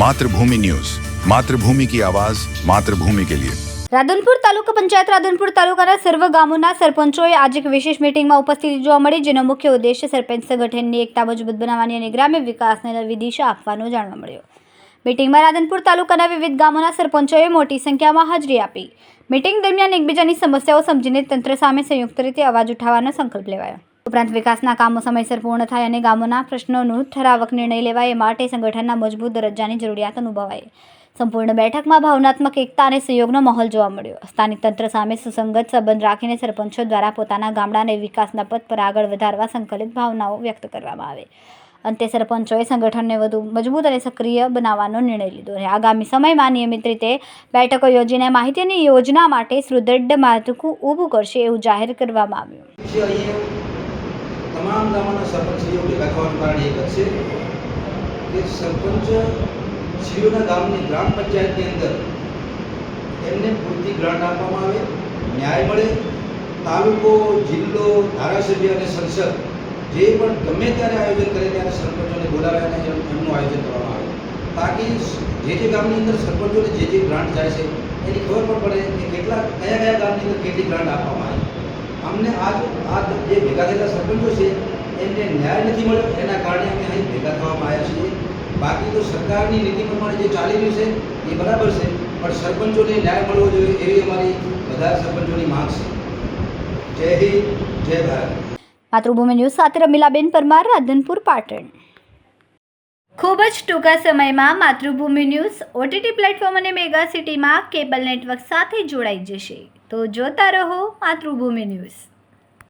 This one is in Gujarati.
માતૃભૂમિ ન્યૂઝ માતૃભૂમિ કી આવાજ માતૃભૂમિ કે લિયે રાધનપુર તાલુકા પંચાયત રાધનપુર તાલુકાના સર્વ ગામોના સરપંચોએ આજે એક વિશેષ મિટિંગમાં ઉપસ્થિતિ જોવા મળી, જેનો મુખ્ય ઉદ્દેશ્ય સરપંચ સંગઠનની એકતા મજબૂત બનાવવાની અને ગ્રામ્ય વિકાસને નવી દિશા આપવાનો જાણવા મળ્યો. મિટિંગમાં રાધનપુર તાલુકાના વિવિધ ગામોના સરપંચોએ મોટી સંખ્યામાં હાજરી આપી. મિટિંગ દરમિયાન એકબીજાની સમસ્યાઓ સમજીને તંત્ર સામે સંયુક્ત રીતે અવાજ ઉઠાવવાનો સંકલ્પ લેવાયો. ઉપરાંત વિકાસના કામો સમયસર પૂર્ણ થાય અને ગામોના પ્રશ્નોનું ઠરાવક નિર્ણય લેવાય એ માટે સંગઠનના મજબૂત દરજ્જાની જરૂરિયાત અનુભવાય. સંપૂર્ણ બેઠકમાં ભાવનાત્મક એકતા અને સહયોગનો માહોલ જોવા મળ્યો. સ્થાનિક તંત્ર સામે સુસંગત સંબંધ રાખીને સરપંચો દ્વારા પોતાના ગામડાને વિકાસના પથ પર આગળ વધારવા સંકલિત ભાવનાઓ વ્યક્ત કરવામાં આવે. અંતે સરપંચોએ સંગઠનને વધુ મજબૂત અને સક્રિય બનાવવાનો નિર્ણય લીધો અને આગામી સમયમાં નિયમિત રીતે બેઠકો યોજીને માહિતીની યોજના માટે સુદૃઢ માળખું ઊભું કરશે એવું જાહેર કરવામાં આવ્યું. તમામ ગામોના સરપંચશ્રીઓ લખવાનું કારણ એક જ છે કે સરપંચ શ્રીઓના ગામની ગ્રામ પંચાયતની અંદર એમને પૂરતી ગ્રાન્ટ આપવામાં આવે, ન્યાય મળે, તાલુકો, જિલ્લો, ધારાસભ્ય અને સંસદ જે પણ ગમે ત્યારે આયોજન કરે ત્યારે સરપંચોને બોલાવે અને એમ- એમનું આયોજન કરવામાં આવે. તાકી જે જે ગામની અંદર સરપંચોને જે જે ગ્રાન્ટ જાય છે, એની ખબર પણ પડે કે કેટલા કયા કયા ગામની અંદર કેટલી ગ્રાન્ટ આપવામાં આવી. અમને આજ આ જે ભેગા થયેલા સરપંચો છે, એમને ન્યાય નથી મળ્યો. એના કારણે અમે અહીં ભેગા થવામાં આવ્યા છીએ. બાકી તો સરકારની નીતિ પ્રમાણે જે ચાલી રહ્યું છે, એ બરાબર છે, પણ સરપંચોને ન્યાય મળવો જોઈએ એવી અમારી બધા સરપંચોની માંગ છે. જય હિન્દ, જય ભારત. માતૃભૂમિ ન્યૂઝ સાથે રમીલાબેન પરમાર, રાધનપુર, પાટણ. ખૂબ જ ટૂંકા સમયમાં માતૃભૂમિ ન્યૂઝ ઓટીટી પ્લેટફોર્મ અને મેગા સિટીમાં કેબલ નેટવર્ક સાથે જોડાઈ જશે. તો જોતા રહો માતૃભૂમિ ન્યૂઝ.